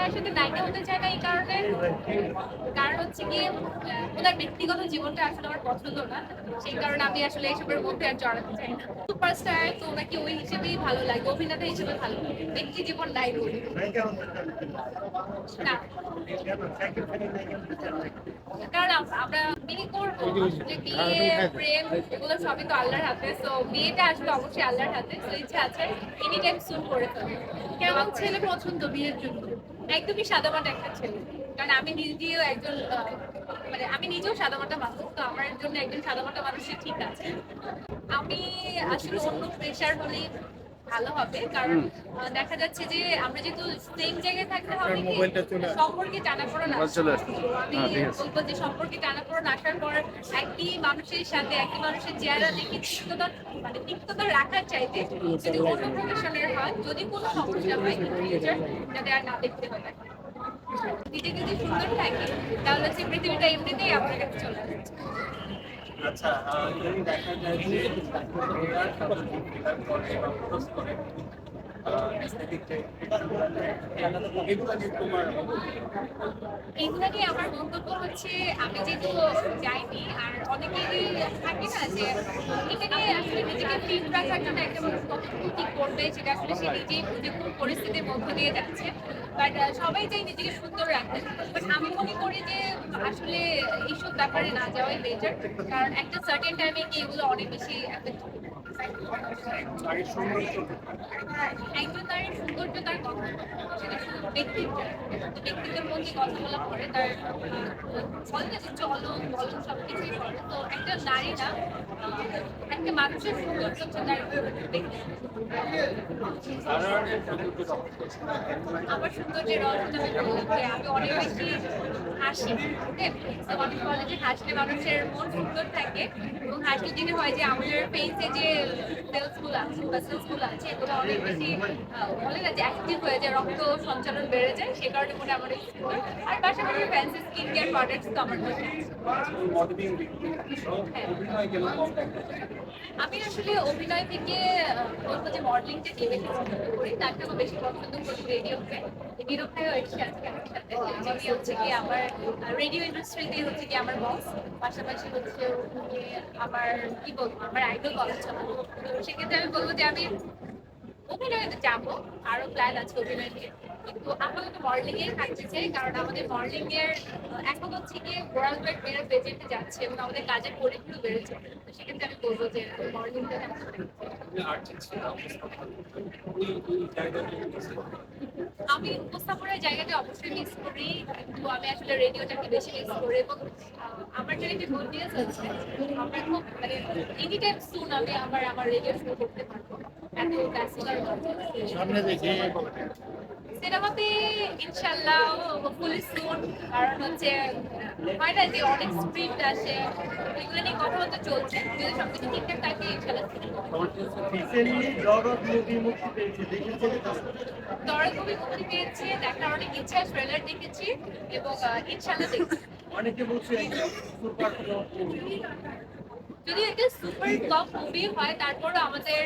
ভাইয়ের সাথে নায়িকা হতে চায় না এই কারণে। কারণ হচ্ছে গিয়ে ওনার ব্যক্তিগত জীবনটা আসলে আমার পছন্দ না। সেই কারণে আমি আসলে এসবের মধ্যে আর জড়াতে চাই না। সুপারস্টার তো ওনাকে ওই হিসেবেই ভালো লাগে, অভিনেতা হিসেবে ভালো ব্যক্তি জীবন নাই বলি। না। কারণ আমরা বিয়ে করব। যে বিয়ে, প্রেম, এগুলো সবই তো আল্লাহর হাতে। তো বিয়েটা আসলে অবশ্যই আল্লাহর হাতে। তো ইচ্ছা আছে এনি টাইম সুন করে ফেলব। কেমন ছেলে পছন্দ বিয়ের জন্য? একদমই সাদামাটা একটা ছেলে। কারণ আমি নিজেও একজন মানে আমি নিজেও সাদামাটা মানুষ তো আমার জন্য একজন সাদামাটা মানুষই ঠিক আছে। আমি আসলে অন্য প্রেশার হলেই ভালো হবে। কারণ দেখা যাচ্ছে যে আমরা যেহেতু সেম জায়গায় থাকতে হবে সম্পর্কে টানাপোড়েন। আমি হ্যাঁ। বলব যে সম্পর্কে টানাপোড়েন আসার পর একই মানুষের সাথে একই মানুষের চেহারা দেখে তিক্ততা মানে তিক্ততা রাখার চাইতে যদি অন্য প্রফেশনের হয় যদি কোনো সমস্যা হয় যাতে আর না দেখতে হয়। নিজে যদি সুন্দর থাকে তাহলে হচ্ছে পৃথিবীটা এমনিতেই আপনার কাছে চলে আসবে আচ্ছা ইদানিং আমার মন্তব্য হচ্ছে, আমি যেহেতু যাইনি, আর অনেকেরই থাকে না যে এটা নিয়ে আসলে নিজেকে ফিট রাখার জন্য একটা মানুষ কতটুকু করবে সেটা আসলে সে নিজেই বুঝে পরিস্থিতির মধ্যে দিয়ে যাচ্ছে। বাট সবাই চাই নিজেকে সুন্দর রাখতে। বাট আমি আসলে এইসব ব্যাপারে না যাওয়াই বেটার কারণ একটা সার্টেন টাইমে গিয়ে এগুলো অনেক বেশি সৌন্দর্য একজন নারীর সৌন্দর্য তার ব্যক্তিত্ব ব্যক্তিত্বের মধ্যে কথা বলা তার সব কিছুই করে না একটা মানুষের সৌন্দর্য হচ্ছে তার আমার সৌন্দর্যের রহস্যটা আমি আমি অনেক বেশি হাসি তো অনেক বলে যে হাসলে মানুষের মন সুন্দর থাকে। এবং হাসলে যেটা হয় যে আমাদের ফেসে যে সেলসগুলো আছে মাসেলসগুলো আছে এগুলো অনেক বেশি বলে না যে অ্যাক্টিভ হয়ে যায় রক্ত সঞ্চালন বেড়ে যায় সে কারণে মনে আমার সুন্দর আর পাশাপাশি ফ্যান্সি স্কিন কেয়ার প্রোডাক্টস তো আমার কাছে কম আমি আসলে অভিনয় থেকে বলব যে মডেলিংটা কে পছন্দ করি তার থেকেও বেশি পছন্দ করি রেডিওকে আজকে আমার সাথে যিনি হচ্ছে কি আমার রেডিও ইন্ডাস্ট্রিতে হচ্ছে কি আমার বস পাশাপাশি হচ্ছে আমার কি বলব আমার আইডল বলা চলে সেক্ষেত্রে আমি বলব যে আমি অভিনয়ে যাব আরও প্ল্যান আছে অভিনয় নিয়ে। কিন্তু আপাতত মডেলিং এ থাকতে চাই, কারণ আমাদের মডেলিং এর এখন হচ্ছে গিয়ে ওয়ার্ল্ড ওয়াইড মেয়েরা বেজেন্টে যাচ্ছে এবং আমাদের কাজের পরিগুলো বেড়েছে। তো সেক্ষেত্রে আমি বলব যে ওই ওই জায়গাটা আমি উপস্থাপনার জায়গাটা অবশ্যই মিস করি, কিন্তু আমি আসলে রেডিওটাকে বেশি মিস করি এবং যে আছে আমরা খুব মানে এনি টাইম সুন আমি আবার আমার রেডিও শুরু করতে পারব। এত ব্যস্ততার সামনে দেখি। সিনেমাতে ইনশাল্লাহ হোপফুলি সুন কারণ হচ্ছে হয় না যে অনেক স্ক্রিপ্ট আসে এগুলো নিয়ে কথা বলতে চলছে। যদি সবকিছু ঠিকঠাক থাকে ইনশাল্লাহ রিসেন্টলি জগৎ মুভি মুক্তি পেয়েছে দেখেছেন দরা খুবই মুক্তি পেয়েছে দেখার অনেক ইচ্ছা ট্রেলার দেখেছি এবং ইনশাল্লাহ দেখছি। অনেকে বলছে সুপার যদি একটা সুপার টপ মুভি হয়, তারপরও আমাদের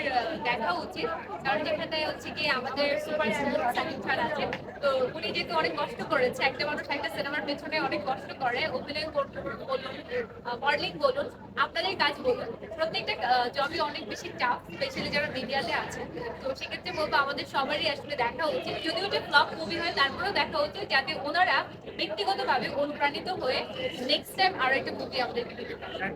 দেখা উচিত। কারণ যেখানে হচ্ছে কি আমাদের সুপার সাকিব খান আছে তো উনি যেহেতু অনেক কষ্ট করেছে, একটা মানুষ একটা সিনেমার পেছনে অনেক কষ্ট করে, অভিনয় করতে বলুন মডেলিং বলুন, আপনাদের কাজ বলুন। প্রত্যেকটা জবই অনেক বেশি চাপ স্পেশালি যারা মিডিয়াতে আছে তো সেক্ষেত্রে বলব, আমাদের সবারই আসলে দেখা উচিত। যদি ওটা ফ্লপ মুভি হয়, তারপরেও দেখা উচিত, যাতে ওনারা ব্যক্তিগতভাবে অনুপ্রাণিত হয়ে নেক্সট টাইম আরও একটা মুভি আমাদেরকে দিতে পারে